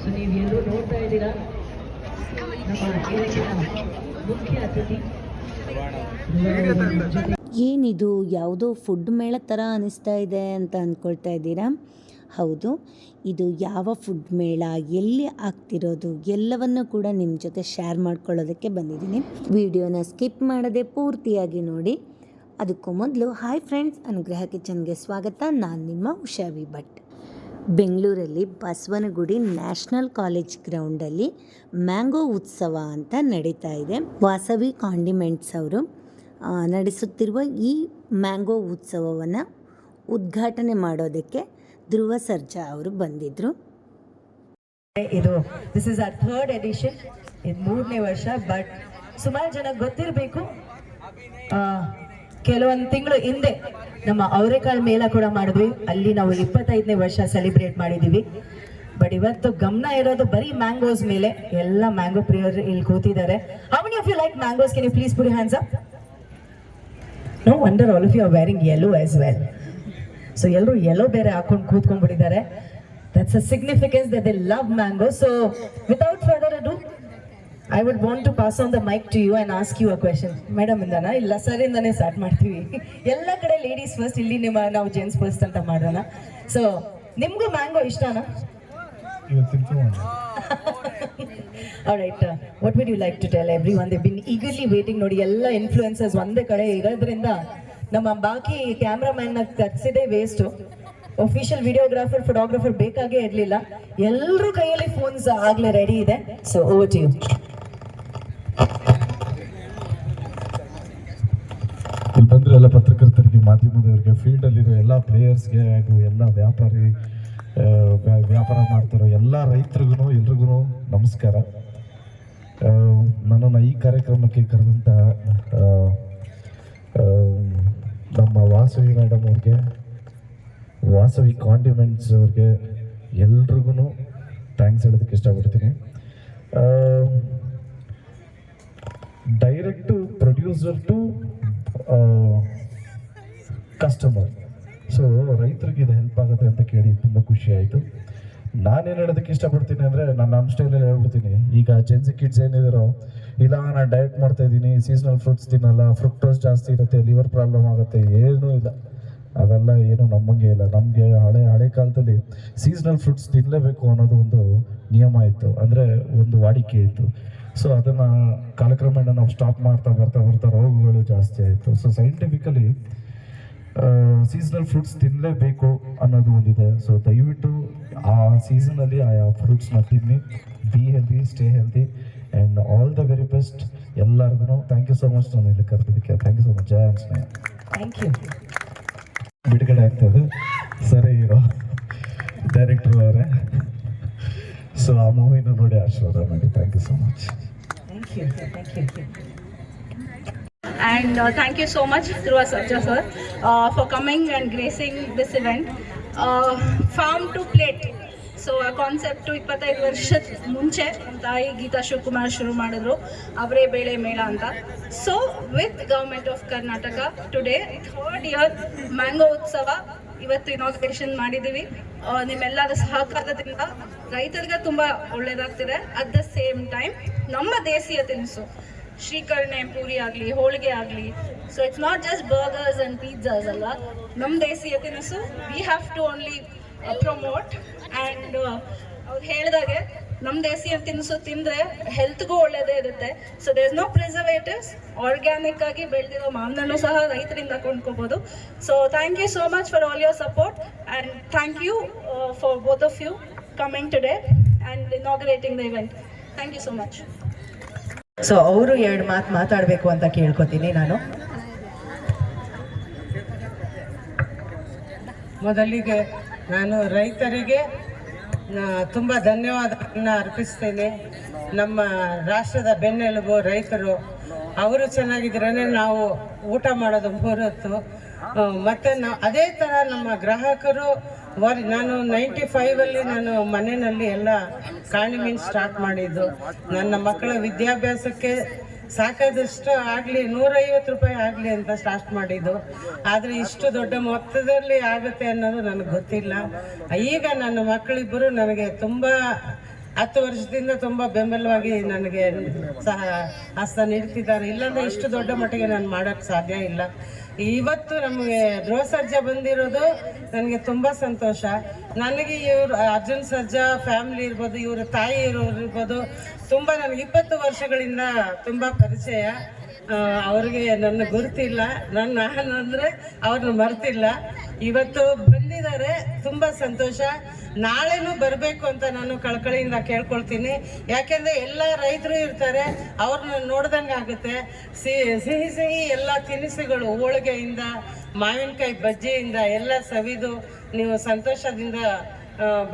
So ನೀವು ಎಲ್ಲರೂ ನೋಡ್ತಾ ಇದ್ದೀರಾ? ನಮ್ಮ ಮುಖ್ಯ ಅತಿಥಿ. ಏನಿದು, ಯಾವುದೋ ಫುಡ್ ಮೇಳ ಥರ ಅನಿಸ್ತಾ ಇದೆ ಅಂತ ಅಂದ್ಕೊಳ್ತಾ ಇದ್ದೀರಾ? ಹೌದು, ಇದು ಯಾವ ಫುಡ್ ಮೇಳ, ಎಲ್ಲಿ ಆಗ್ತಿರೋದು, ಎಲ್ಲವನ್ನು ಕೂಡ ನಿಮ್ಮ ಜೊತೆ ಶೇರ್ ಮಾಡ್ಕೊಳ್ಳೋದಕ್ಕೆ ಬಂದಿದ್ದೀನಿ. ವಿಡಿಯೋನ ಸ್ಕಿಪ್ ಮಾಡದೆ ಪೂರ್ತಿಯಾಗಿ ನೋಡಿ. ಅದಕ್ಕೂ ಮೊದಲು ಹಾಯ್ ಫ್ರೆಂಡ್ಸ್ ಅನುಗ್ರಹ ಕಿಚನ್ಗೆ ಸ್ವಾಗತ. ನಾನು ನಿಮ್ಮ ಉಷಾವಿ ಭಟ್ ಬೆಂಗಳೂರಲ್ಲಿ ಬಸವನಗುಡಿ ನ್ಯಾಷನಲ್ ಕಾಲೇಜ್ ಗ್ರೌಂಡಲ್ಲಿ ಮ್ಯಾಂಗೋ ಉತ್ಸವ ಅಂತ ನಡೀತಾ ಇದೆ. ವಾಸವಿ ಕಾಂಡಿಮೆಂಟ್ಸ್ ಅವರು ನಡೆಸುತ್ತಿರುವ ಈ ಮ್ಯಾಂಗೋ ಉತ್ಸವವನ್ನು ಉದ್ಘಾಟನೆ ಮಾಡೋದಕ್ಕೆ ಧ್ರುವ ಸರ್ಜಾ ಅವರು ಬಂದಿದ್ದರು ಇದು this is our third edition ಇದು ಮೂರನೇ ವರ್ಷ ಬಟ್ ಸುಮಾರು ಜನ ಗೊತ್ತಿರಬೇಕು. ಕೆಲವೊಂದು ತಿಂಗಳು ಹಿಂದೆ ನಮ್ಮ ಅವರೆಕಾಳು ಮೇಳ ಕೂಡ ಮಾಡಿದ್ವಿ. ಅಲ್ಲಿ ನಾವು ಇಪ್ಪತ್ತೈದನೇ ವರ್ಷ ಸೆಲೆಬ್ರೇಟ್ ಮಾಡಿದ್ದೀವಿ ಬಟ್ ಇವತ್ತು ಗಮನ ಇರೋದು ಬರೀ ಮ್ಯಾಂಗೋಸ್ ಮೇಲೆ. ಎಲ್ಲ ಮ್ಯಾಂಗೋ ಪ್ರಿಯರು ಇಲ್ಲಿ ಕೂತಿದ್ದಾರೆ. How many of you like mangoes can you please put hands up no wonder all of you are wearing yellow as well so ಎಲ್ಲರೂ ಎಲ್ಲೋ ಬೇರೆ ಹಾಕೊಂಡು ಕೂತ್ಕೊಂಡ್ಬಿಟ್ಟಿದ್ದಾರೆ. That's a significance that they love mango so without further ado I would want to pass on the mic to you and ask you a question madam ಇಂದಾನ ಇಲ್ಲ sir ಇಂದಾನೆ start ಮಾಡ್ತೀವಿ. ಎಲ್ಲ ಕಡೆ ladies first ಇಲ್ಲಿ ನಿಮ್ಮ ನಾವು gents first ಅಂತ ಮಾಡೋಣ. ಸೊ ನಿಮಗೂ ಮ್ಯಾಂಗೋ ಇಷ್ಟನಾ? Right what would you like to tell everyone they been eagerly waiting ನೋಡಿ ಎಲ್ಲ ಇನ್ಫ್ಲೂಯೆನ್ಸಸ್ ಒಂದೇ ಕಡೆ ಇರೋದ್ರಿಂದ ನಮ್ಮ ಬಾಕಿ ಕ್ಯಾಮ್ರಾಮ್ಯಾನ್ ಮ್ಯಾನ್ನ ಕಟ್ಸಿದ್ದೇ ವೇಸ್ಟು ಒಫಿಷಿಯಲ್ ವಿಡಿಯೋಗ್ರಾಫರ್ ಫೋಟೋಗ್ರಾಫರ್ ಬೇಕಾಗೇ ಇರಲಿಲ್ಲ. ಎಲ್ಲರೂ ಕೈಯಲ್ಲಿ ಫೋನ್ಸ್ ಆಗಲೇ ರೆಡಿ ಇದೆ. ಸೊ ಓವರ್ ಟು ಯು ಬಂದ್ರೆ ಎಲ್ಲ ಪತ್ರಕರ್ತರಿಗೆ, ಮಾಧ್ಯಮದವರಿಗೆ ಫೀಲ್ಡಲ್ಲಿರೋ ಎಲ್ಲ ಪ್ಲೇಯರ್ಸ್ಗೆ ಹಾಗೂ ಎಲ್ಲ ವ್ಯಾಪಾರಿ ವ್ಯಾಪಾರ ಮಾಡ್ತಿರೋ ಎಲ್ಲ ರೈತರಿಗೂ, ಎಲ್ರಿಗೂ ನಮಸ್ಕಾರ. ನನ್ನ ನನ್ನನ್ನು ಈ ಕಾರ್ಯಕ್ರಮಕ್ಕೆ ಕರೆದಂಥ ನಮ್ಮ ವಾಸವಿ ಮೇಡಮ್ ಅವ್ರಿಗೆ, ವಾಸವಿ ಕಾಂಡಿಮೆಂಟ್ಸ್ ಅವ್ರಿಗೆ ಎಲ್ರಿಗೂ ಥ್ಯಾಂಕ್ಸ್ ಹೇಳೋದಕ್ಕೆ ಇಷ್ಟಪಡ್ತೀನಿ. Direct producer to customer so ರೈತರಿಗೆ ಇದು ಹೆಲ್ಪ್ ಆಗುತ್ತೆ ಅಂತ ಕೇಳಿ ತುಂಬ ಖುಷಿ ಆಯಿತು. ನಾನೇನು ಹೇಳೋದಕ್ಕೆ ಇಷ್ಟಪಡ್ತೀನಿ ಅಂದರೆ ನಾನು ನಮ್ಮ ಸ್ಟೈಲಲ್ಲಿ ಹೇಳ್ಬಿಡ್ತೀನಿ. ಈಗ ಜೆನ್ಸಿ ಕಿಡ್ಸ್ ಏನಿದಾರೋ, ಇಲ್ಲ, ನಾನು ಡಯಟ್ ಮಾಡ್ತಾ ಇದ್ದೀನಿ ಸೀಸನಲ್ ಫ್ರೂಟ್ಸ್ ತಿನ್ನಲ್ಲ ಫ್ರುಕ್ಟೋಸ್ ಜಾಸ್ತಿ ಇರುತ್ತೆ ಲಿವರ್ ಪ್ರಾಬ್ಲಮ್ ಆಗುತ್ತೆ, ಏನೂ ಇಲ್ಲ. ಅದೆಲ್ಲ ಏನು ನಮ್ಮಂಗೆ ಇಲ್ಲ. ನಮಗೆ ಹಳೆ ಹಳೆ ಕಾಲದಲ್ಲಿ ಸೀಸನಲ್ ಫ್ರೂಟ್ಸ್ ತಿನ್ನಲೇಬೇಕು ಅನ್ನೋದು ಒಂದು ನಿಯಮ ಇತ್ತು. ಅಂದರೆ ಒಂದು ವಾಡಿಕೆ ಇತ್ತು. ಸೊ ಅದನ್ನು ಕಾಲಕ್ರಮೇಣ ನಾವು ಸ್ಟಾಪ್ ಮಾಡ್ತಾ ಬರ್ತಾ ಬರ್ತಾ ರೋಗಗಳು ಜಾಸ್ತಿ ಆಯಿತು. ಸೊ ಸೈಂಟಿಫಿಕಲಿ ಸೀಸನಲ್ ಫ್ರೂಟ್ಸ್ ತಿನ್ನಲೇಬೇಕು ಅನ್ನೋದು ಒಂದಿದೆ. ಸೊ ದಯವಿಟ್ಟು ಆ ಸೀಸನಲ್ಲಿ ಆ ಫ್ರೂಟ್ಸ್ನ ತಿನ್ನಿ. Be healthy stay healthy and all the very best ಎಲ್ಲರಿಗೂ ಥ್ಯಾಂಕ್ ಯು ಸೊ ಮಚ್ ನಾನು ಇಲ್ಲಿ ಕರೆದಿದ್ದಕ್ಕೆ. Thank you so much Jaya thank you ಬಿಡುಗಡೆ ಆಗ್ತದೆ ಸರಿ ಇರೋ. ಡೈರೆಕ್ಟರ್ ಅವರೇ. ಸೊ ಆ ಮೂವಿನ ನೋಡಿ ಆಶೀರ್ವಾದ ಮಾಡಿ. Thank you so much you thank you so much much, Dhruva Sarja for coming and gracing this event. Uh, farm to so ಆ ಕಾನ್ಸೆಪ್ಟು ಇಪ್ಪತ್ತೈದು ವರ್ಷದ ಮುಂಚೆ ತಾಯಿ ಗೀತಾ ಶಿವಕುಮಾರ್ ಶುರು ಮಾಡಿದ್ರು ಅವರೇ ಬೇಳೆ ಮೇಳ ಅಂತ. So with government of Karnataka today third year mango ಉತ್ಸವ. ಇವತ್ತು ಇನಾಗ್ರೇಷನ್ ಮಾಡಿದ್ದೀವಿ. ಆ, ನಿಮ್ಮೆಲ್ಲರ ಸಹಕಾರದಿಂದ ರೈತರಿಗೆ ತುಂಬ ಒಳ್ಳೇದಾಗ್ತಿದೆ. ಅಟ್ ದ ಸೇಮ್ ಟೈಮ್ ನಮ್ಮ ದೇಶೀಯ ತಿನಿಸು ಶ್ರೀಕರ್ಣೆ ಪೂರಿ ಆಗಲಿ ಹೋಳಿಗೆ ಆಗಲಿ. So it's not just burgers and pizzas ಅಲ್ಲ. ನಮ್ಮ ದೇಶೀಯ ತಿನಿಸು we have to only promote and ಅವ್ರು ಹೇಳಿದಾಗೆ ನಮ್ಮ ದೇಶೀಯ ತಿನಿಸು, ತಿಂದರೆ ಹೆಲ್ತ್ಗೂ ಒಳ್ಳೇದೇ ಇರುತ್ತೆ. So there no preservatives organic ಆಗಿ ಬೆಳೆದಿರೋ ಮಾವಿನಣ್ಣು ಸಹ ರೈತರಿಂದ ಕೊಂಡ್ಕೋಬಹುದು so thank you so much for all your support and thank you for both of you coming today and inaugurating the event thank you so much so ಅವರು ಎರಡು ಮಾತು ಮಾತಾಡಬೇಕು ಅಂತ ಕೇಳ್ಕೊತೀನಿ ನಾನು. ಮೊದಲಿಗೆ ನಾನು ರೈತರಿಗೆ ತುಂಬ ಧನ್ಯವಾದವನ್ನು ಅರ್ಪಿಸ್ತೇನೆ. ನಮ್ಮ ರಾಷ್ಟ್ರದ ಬೆನ್ನೆಲುಬು ರೈತರು, ಅವರು ಚೆನ್ನಾಗಿದ್ರೇ ನಾವು ಊಟ ಮಾಡೋದು ಹೊರತು. ಮತ್ತು ನಾವು ಅದೇ ಥರ ನಮ್ಮ ಗ್ರಾಹಕರು, ವರ್ ನಾನು ನೈಂಟಿ ಫೈವಲ್ಲಿ ನಾನು ಮನೆಯಲ್ಲಿ ಎಲ್ಲ ಕಾಣಿ ಸ್ಟಾರ್ಟ್ ಮಾಡಿದ್ದು. ನನ್ನ ಮಕ್ಕಳ ವಿದ್ಯಾಭ್ಯಾಸಕ್ಕೆ ಸಾಕಾದಷ್ಟು ಆಗಲಿ, ನೂರೈವತ್ತು ರೂಪಾಯಿ ಆಗಲಿ ಅಂತ ಸ್ಟಾರ್ಟ್ ಮಾಡಿದ್ದು. ಆದರೆ ಇಷ್ಟು ದೊಡ್ಡ ಮೊತ್ತದಲ್ಲಿ ಆಗುತ್ತೆ ಅನ್ನೋದು ನನಗೆ ಗೊತ್ತಿಲ್ಲ. ಈಗ ನನ್ನ ಮಕ್ಕಳಿಬ್ಬರು ನನಗೆ ತುಂಬ, ಹತ್ತು ವರ್ಷದಿಂದ ತುಂಬ ಬೆಂಬಲವಾಗಿ ನನಗೆ ಸಹ ಹಸ್ತ ನೀಡ್ತಿದ್ದಾರೆ. ಇಲ್ಲಾಂದರೆ ಇಷ್ಟು ದೊಡ್ಡ ಮಟ್ಟಿಗೆ ನಾನು ಮಾಡೋಕ್ಕೆ ಸಾಧ್ಯ ಇಲ್ಲ. ಇವತ್ತು ನಮಗೆ ಗೃಹ ಸರ್ಜಾ ಬಂದಿರೋದು ನನಗೆ ತುಂಬ ಸಂತೋಷ. ನನಗೆ ಇವರು, ಅರ್ಜುನ್ ಸರ್ಜಾ ಫ್ಯಾಮಿಲಿ ಇರ್ಬೋದು, ಇವರ ತಾಯಿ ಇರೋರು ಇರ್ಬೋದು, ತುಂಬ ನನಗೆ ಇಪ್ಪತ್ತು ವರ್ಷಗಳಿಂದ ತುಂಬ ಪರಿಚಯ. ಅವ್ರಿಗೆ ನನ್ನ ಗುರುತಿಲ್ಲ. ನನ್ನ ನಾನು ಅಂದರೆ ಅವ್ರನ್ನ ಮರ್ತಿಲ್ಲ. ಇವತ್ತು ಬಂದಿದ್ದಾರೆ, ತುಂಬ ಸಂತೋಷ. ನಾಳೆನೂ ಬರಬೇಕು ಅಂತ ನಾನು ಕಳಕಳಿಯಿಂದ ಕೇಳ್ಕೊಳ್ತೀನಿ. ಯಾಕೆಂದರೆ ಎಲ್ಲ ರೈತರು ಇರ್ತಾರೆ ಅವ್ರನ್ನ ನೋಡ್ದಂಗೆ ಆಗುತ್ತೆ. ಸಿಹಿ ಸಿಹಿ ಎಲ್ಲ ತಿನಿಸುಗಳು ಹೋಳಿಗೆಯಿಂದ, ಮಾವಿನಕಾಯಿ ಬಜ್ಜಿಯಿಂದ ಎಲ್ಲ ಸವಿದು ನೀವು ಸಂತೋಷದಿಂದ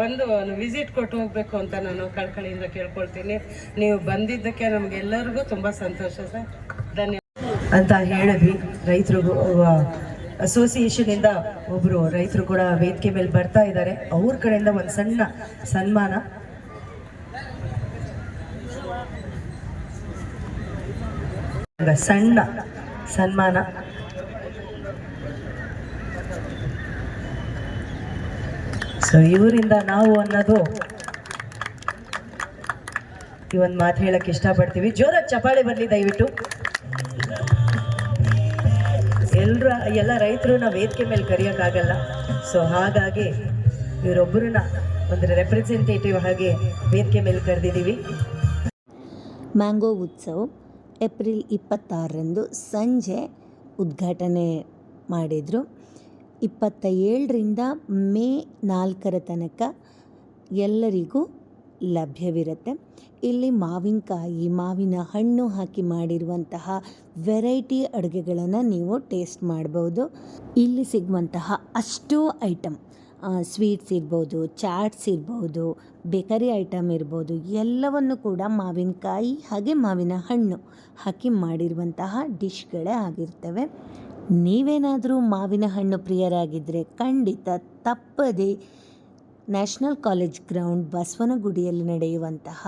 ಬಂದು ವಿಸಿಟ್ ಕೊಟ್ಟು ಹೋಗಬೇಕು ಅಂತ ನಾನು ಕಳ್ಕಳಿಯಿಂದ ಕೇಳ್ಕೊಳ್ತೀನಿ. ನೀವು ಬಂದಿದ್ದಕ್ಕೆ ನಮಗೆಲ್ಲರಿಗೂ ತುಂಬ ಸಂತೋಷ ಸರ್. ಧನ್ಯವಾದ. ಅಂತ ಹೇಳಿದ್ವಿ ರೈತರು ಅಸೋಸಿಯೇಷನ್ ಇಂದ ಒಬ್ರು ರೈತರು ಕೂಡ ವೇದಿಕೆ ಮೇಲೆ ಬರ್ತಾ ಇದ್ದಾರೆ. ಅವ್ರ ಕಡೆಯಿಂದ ಒಂದು ಸಣ್ಣ ಸನ್ಮಾನ. ಸಣ್ಣ ಸನ್ಮಾನ. ಸೊ ಇವರಿಂದ ನಾವು ಅನ್ನೋದು ಈ ಒಂದು ಮಾತು ಹೇಳಕ್ಕೆ ಇಷ್ಟಪಡ್ತೀವಿ. ಜೋರಾಗಿ ಚಪಾಳೆ ಬರಲಿ ದಯವಿಟ್ಟು. ಎಲ್ರ, ಎಲ್ಲ ನಾವು ವೇದಿಕೆ ಮೇಲೆ ಕರೆಯೋಕ್ಕಾಗಲ್ಲ. ಸೊ ಹಾಗಾಗಿ ಇವರೊಬ್ಬರನ್ನ ಒಂದು ರೆಪ್ರೆಸೆಂಟೇಟಿವ್ ಹಾಗೆ ವೇದಿಕೆ ಮೇಲೆ ಕರೆದಿದ್ದೀವಿ ಮ್ಯಾಂಗೋ ಉತ್ಸವ ಏಪ್ರಿಲ್ ಇಪ್ಪತ್ತಾರರಂದು ಸಂಜೆ ಉದ್ಘಾಟನೆ ಮಾಡಿದರು. ಇಪ್ಪತ್ತ ಏಳರಿಂದ ಮೇ ನಾಲ್ಕರ ತನಕ ಎಲ್ಲರಿಗೂ ಲಭ್ಯವಿರುತ್ತೆ. ಇಲ್ಲಿ ಮಾವಿನಕಾಯಿ, ಮಾವಿನ ಹಣ್ಣು ಹಾಕಿ ಮಾಡಿರುವಂತಹ ವೆರೈಟಿ ಅಡುಗೆಗಳನ್ನು ನೀವು ಟೇಸ್ಟ್ ಮಾಡ್ಬೋದು. ಇಲ್ಲಿ ಸಿಗುವಂತಹ ಅಷ್ಟು ಐಟಮ್ ಸ್ವೀಟ್ಸ್ ಇರ್ಬೋದು, ಚಾಟ್ಸ್ ಇರ್ಬೋದು, ಬೇಕರಿ ಐಟಮ್ ಇರ್ಬೋದು, ಎಲ್ಲವನ್ನು ಕೂಡ ಮಾವಿನಕಾಯಿ ಹಾಗೆ ಮಾವಿನ ಹಣ್ಣು ಹಾಕಿ ಮಾಡಿರುವಂತಹ ಡಿಶ್ಗಳೇ ಆಗಿರ್ತವೆ. ನೀವೇನಾದರೂ ಮಾವಿನ ಹಣ್ಣು ಪ್ರಿಯರಾಗಿದ್ದರೆ ಖಂಡಿತ ತಪ್ಪದೆ ನ್ಯಾಷನಲ್ ಕಾಲೇಜ್ ಗ್ರೌಂಡ್ ಬಸವನಗುಡಿಯಲ್ಲಿ ನಡೆಯುವಂತಹ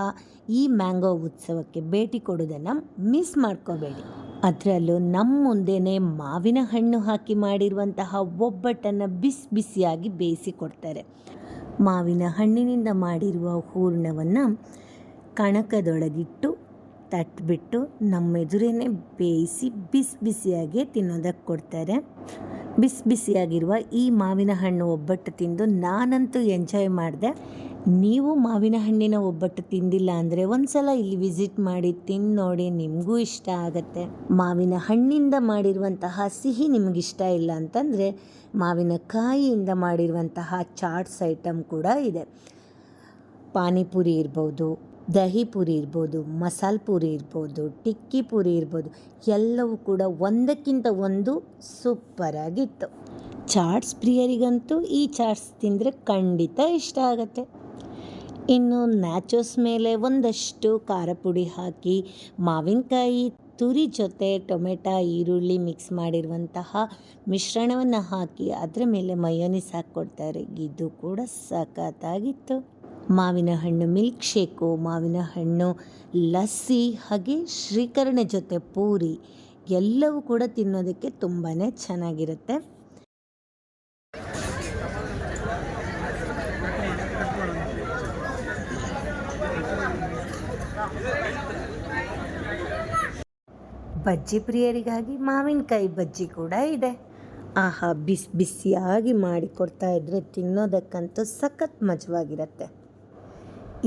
ಈ ಮ್ಯಾಂಗೋ ಉತ್ಸವಕ್ಕೆ ಭೇಟಿ ಕೊಡೋದನ್ನು ಮಿಸ್ ಮಾಡ್ಕೋಬೇಡಿ. ಅದರಲ್ಲೂ ನಮ್ಮ ಮುಂದೆನೇ ಮಾವಿನ ಹಣ್ಣು ಹಾಕಿ ಮಾಡಿರುವಂತಹ ಒಬ್ಬಟ್ಟನ್ನು ಬಿಸಿ ಬಿಸಿಯಾಗಿ ಬೇಯಿಸಿ ಕೊಡ್ತಾರೆ. ಮಾವಿನ ಹಣ್ಣಿನಿಂದ ಮಾಡಿರುವ ಹೂರ್ಣವನ್ನು ಕಣಕದೊಳಗಿಟ್ಟು, ತಟ್ಬಿಟ್ಟು ನಮ್ಮ ಎದುರೇನೆ ಬೇಯಿಸಿ ಬಿಸಿ ಬಿಸಿಯಾಗಿ ತಿನ್ನೋದಕ್ಕೆ ಕೊಡ್ತಾರೆ. ಬಿಸಿ ಬಿಸಿಯಾಗಿರುವ ಈ ಮಾವಿನ ಹಣ್ಣು ಒಬ್ಬಟ್ಟು ತಿಂದು ನಾನಂತೂ ಎಂಜಾಯ್ ಮಾಡಿದೆ. ನೀವು ಮಾವಿನ ಹಣ್ಣಿನ ಒಬ್ಬಟ್ಟು ತಿಂದಿಲ್ಲ ಅಂದರೆ ಒಂದ್ಸಲ ಇಲ್ಲಿ ವಿಸಿಟ್ ಮಾಡಿ ತಿಂದು ನೋಡಿ ನಿಮಗೂ ಇಷ್ಟ ಆಗುತ್ತೆ. ಮಾವಿನ ಹಣ್ಣಿಂದ ಮಾಡಿರುವಂತಹ ಸಿಹಿ ನಿಮಗಿಷ್ಟ ಇಲ್ಲ ಅಂತಂದರೆ ಮಾವಿನಕಾಯಿಯಿಂದ ಮಾಡಿರುವಂತಹ ಚಾಟ್ಸ್ ಐಟಮ್ ಕೂಡ ಇದೆ. ಪಾನಿಪುರಿ ಇರ್ಬೋದು ದಹಿ ಪುರಿ ಇರ್ಬೋದು, ಮಸಾಲೆ ಪುರಿ ಇರ್ಬೋದು, ಟಿಕ್ಕಿ ಪುರಿ ಇರ್ಬೋದು, ಎಲ್ಲವೂ ಕೂಡ ಒಂದಕ್ಕಿಂತ ಒಂದು ಸೂಪರಾಗಿತ್ತು ಚಾಟ್ಸ್ ಪ್ರಿಯರಿಗಂತೂ ಈ ಚಾಟ್ಸ್ ತಿಂದರೆ ಖಂಡಿತ ಇಷ್ಟ ಆಗುತ್ತೆ. ಇನ್ನು ನ್ಯಾಚೋಸ್ ಮೇಲೆ ಒಂದಷ್ಟು ಖಾರ ಪುಡಿ ಹಾಕಿ, ಮಾವಿನಕಾಯಿ ತುರಿ ಜೊತೆ ಟೊಮೆಟೊ, ಈರುಳ್ಳಿ ಮಿಕ್ಸ್ ಮಾಡಿರುವಂತಹ ಮಿಶ್ರಣವನ್ನು ಹಾಕಿ, ಅದರ ಮೇಲೆ ಮಯೋನಿಸ್ ಹಾಕ್ಕೊಡ್ತಾರೆ. ಇದು ಕೂಡ ಸಖತ್ತಾಗಿತ್ತು. ಮಾವಿನ ಹಣ್ಣು ಮಿಲ್ಕ್ ಶೇಕು ಮಾವಿನ ಹಣ್ಣು ಲಸ್ಸಿ, ಹಾಗೆ ಶ್ರೀಕರಣೆ ಜೊತೆ ಪೂರಿ ಎಲ್ಲವೂ ಕೂಡ ತಿನ್ನೋದಕ್ಕೆ ತುಂಬಾ ಚೆನ್ನಾಗಿರುತ್ತೆ. ಬಜ್ಜಿ ಪ್ರಿಯರಿಗಾಗಿ ಮಾವಿನಕಾಯಿ ಬಜ್ಜಿ ಕೂಡ ಇದೆ. ಆಹಾ, ಬಿಸಿ ಬಿಸಿಯಾಗಿ ಮಾಡಿಕೊಡ್ತಾ ಇದ್ದರೆ ತಿನ್ನೋದಕ್ಕಂತೂ ಸಖತ್ ಮಜವಾಗಿರುತ್ತೆ.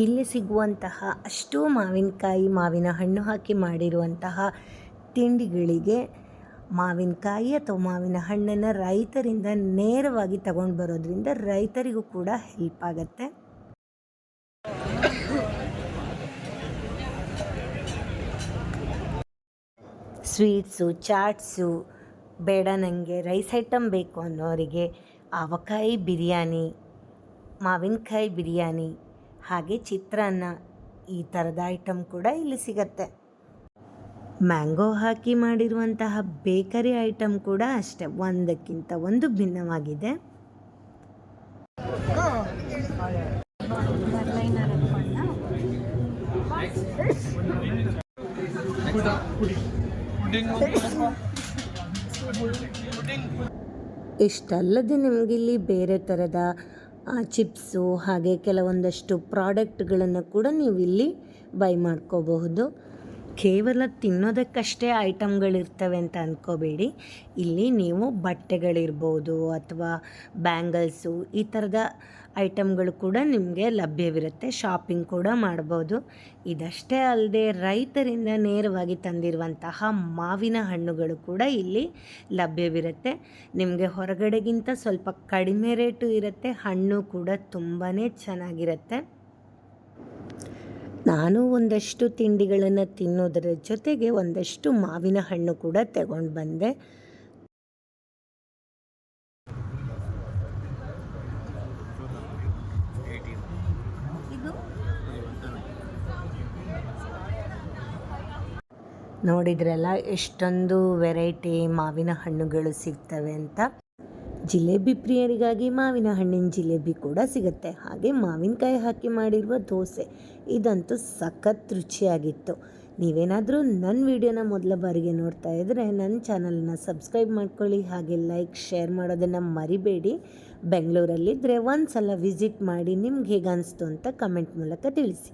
ಇಲ್ಲಿ ಸಿಗುವಂತಹ ಅಷ್ಟೂ ಮಾವಿನಕಾಯಿ ಮಾವಿನ ಹಣ್ಣು ಹಾಕಿ ಮಾಡಿರುವಂತಹ ತಿಂಡಿಗಳಿಗೆ ಮಾವಿನಕಾಯಿ ಅಥವಾ ಮಾವಿನ ಹಣ್ಣನ್ನು ರೈತರಿಂದ ನೇರವಾಗಿ ತಗೊಂಡು ಬರೋದ್ರಿಂದ ರೈತರಿಗೂ ಕೂಡ ಹೆಲ್ಪ್ ಆಗುತ್ತೆ. ಸ್ವೀಟ್ಸು ಚಾಟ್ಸು ಬೇಡ ನನಗೆ ರೈಸ್ ಐಟಮ್ ಬೇಕು ಅನ್ನೋರಿಗೆ ಆವಕಾಯಿ ಬಿರಿಯಾನಿ, ಮಾವಿನಕಾಯಿ ಬಿರಿಯಾನಿ ಹಾಗೆ ಚಿತ್ರಾನ್ನ ಈ ಥರದ ಐಟಮ್ ಕೂಡ ಇಲ್ಲಿ ಸಿಗತ್ತೆ. ಮ್ಯಾಂಗೋ ಹಾಕಿ ಮಾಡಿರುವಂತಹ ಬೇಕರಿ ಐಟಮ್ ಕೂಡ ಅಷ್ಟೇ, ಒಂದಕ್ಕಿಂತ ಒಂದು ಭಿನ್ನವಾಗಿದೆ. ಇಷ್ಟಲ್ಲದೆ ನಿಮಗಿಲ್ಲಿ ಬೇರೆ ಥರದ ಚಿಪ್ಸು ಹಾಗೆ ಕೆಲವೊಂದಷ್ಟು ಪ್ರಾಡಕ್ಟ್ಗಳನ್ನು ಕೂಡ ನೀವು ಇಲ್ಲಿ ಬೈ ಮಾಡ್ಕೋಬಹುದು. ಕೇವಲ ತಿನ್ನೋದಕ್ಕಷ್ಟೇ ಐಟಮ್ಗಳಿರ್ತವೆ ಅಂತ ಅಂದ್ಕೋಬೇಡಿ ಇಲ್ಲಿ ನೀವು ಬಟ್ಟೆಗಳಿರ್ಬೋದು ಅಥವಾ ಬ್ಯಾಂಗಲ್ಸು ಈ ಥರದ ಐಟಮ್ಗಳು ಕೂಡ ನಿಮಗೆ ಲಭ್ಯವಿರುತ್ತೆ. ಶಾಪಿಂಗ್ ಕೂಡ ಮಾಡ್ಬೋದು. ಇದಷ್ಟೇ ಅಲ್ಲದೆ ರೈತರಿಂದ ನೇರವಾಗಿ ತಂದಿರುವಂತಹ ಮಾವಿನ ಹಣ್ಣುಗಳು ಕೂಡ ಇಲ್ಲಿ ಲಭ್ಯವಿರುತ್ತೆ. ನಿಮಗೆ ಹೊರಗಡೆಗಿಂತ ಸ್ವಲ್ಪ ಕಡಿಮೆ ರೇಟು ಇರುತ್ತೆ. ಹಣ್ಣು ಕೂಡ ತುಂಬಾ ಚೆನ್ನಾಗಿರುತ್ತೆ. ನಾನು ಒಂದಷ್ಟು ತಿಂಡಿಗಳನ್ನು ತಿನ್ನೋದರ ಜೊತೆಗೆ ಒಂದಷ್ಟು ಮಾವಿನ ಹಣ್ಣು ಕೂಡ ತಗೊಂಡು ಬಂದೆ. ನೋಡಿದ್ರಲ್ಲ, ಎಷ್ಟೊಂದು ವೆರೈಟಿ ಮಾವಿನ ಹಣ್ಣುಗಳು ಸಿಗ್ತವೆ ಅಂತ. ಜಿಲೇಬಿ ಪ್ರಿಯರಿಗಾಗಿ ಮಾವಿನ ಹಣ್ಣಿನ ಜಿಲೇಬಿ ಕೂಡ ಸಿಗುತ್ತೆ. ಹಾಗೆ ಮಾವಿನಕಾಯಿ ಹಾಕಿ ಮಾಡಿರುವ ದೋಸೆ, ಇದಂತೂ ಸಖತ್ ರುಚಿಯಾಗಿತ್ತು. ನೀವೇನಾದರೂ ನನ್ನ ವಿಡಿಯೋನ ಮೊದಲ ಬಾರಿಗೆ ನೋಡ್ತಾ ಇದ್ದರೆ ನನ್ನ ಚಾನಲ್ನ ಸಬ್ಸ್ಕ್ರೈಬ್ ಮಾಡ್ಕೊಳ್ಳಿ. ಹಾಗೆ ಲೈಕ್, ಶೇರ್ ಮಾಡೋದನ್ನು ಮರಿಬೇಡಿ. ಬೆಂಗಳೂರಲ್ಲಿದ್ದರೆ ಒಂದು ಸಲ ವಿಸಿಟ್ ಮಾಡಿ ನಿಮ್ಗೆ ಹೇಗೆ ಅನಿಸ್ತು ಅಂತ ಕಮೆಂಟ್ ಮೂಲಕ ತಿಳಿಸಿ.